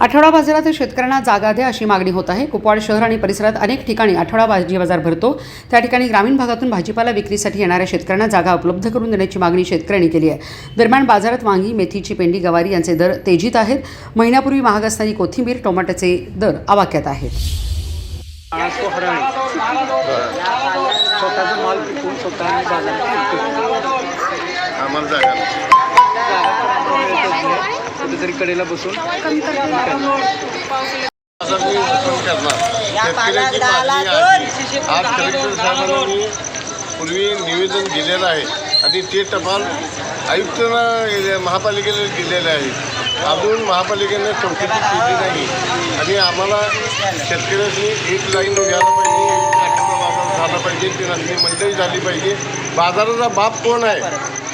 आठवडा बाजारात शेतकऱ्यांना जागा द्या अशी मागणी होत आहे. कुपवाड शहर आणि परिसरात अनेक ठिकाणी आठवडा भाजी बाजार भरतो. त्या ठिकाणी ग्रामीण भागातून भाजीपाला विक्रीसाठी येणाऱ्या शेतकऱ्यांना जागा उपलब्ध करून देण्याची मागणी शेतकऱ्यांनी केली आहे. दरम्यान बाजारात वांगी मेथीची पेंडी गवारी यांचे दर तेजीत आहेत. महिन्यापूर्वी महाग असणारी कोथिंबीर टोमॅटोचे दर आवाक्यात आहेत. स्वतःचा माल स्वतः आम्हाला जागा कुठेतरी कडेला बसून मी करणार आज कलेक्टर साहेबांना मी पूर्वी निवेदन दिलेलं आहे आणि ते टपाल आयुक्तांना महापालिकेला दिलेलं आहे अजून महापालिकेने चौकशी केली नाही आणि आम्हाला शेतकऱ्यांनी एक लाईन घ्यायला पाहिजे झालं झाला पाहिजे ती रात्री मंडई झाली पाहिजे बाजाराचा बाप कोण आहे